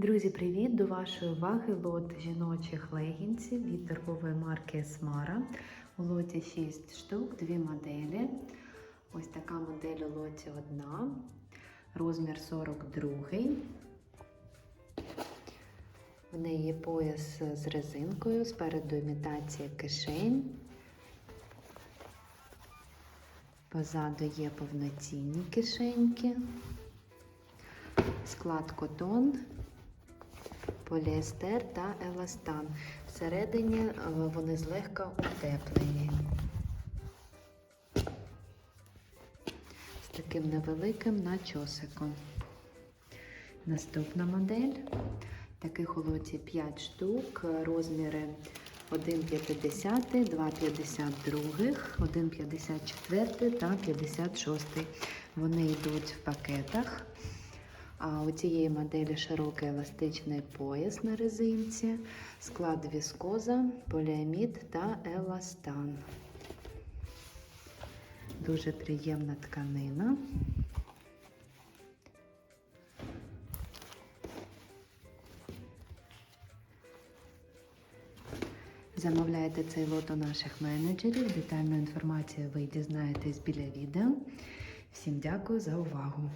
Друзі, привіт! До вашої уваги лот жіночих легінців від торгової марки Esmara. У лоті 6 штук, дві моделі. Ось така модель у лоті одна. Розмір 42. В неї є пояс з резинкою, спереду імітація кишень. Позаду є повноцінні кишеньки. Склад котон, поліестер та еластан. Всередині е, вони злегка утеплені. З таким невеликим начосиком. Наступна модель. Таких лоті 5 штук, розміри 1,50, 2,52, 1,54 та 56. Вони йдуть в пакетах. А у цієї моделі широкий еластичний пояс на резинці, склад віскоза, поліамід та еластан. Дуже приємна тканина. Замовляйте цей лот у наших менеджерів. Детальну інформацію ви дізнаєтесь біля відео. Всім дякую за увагу!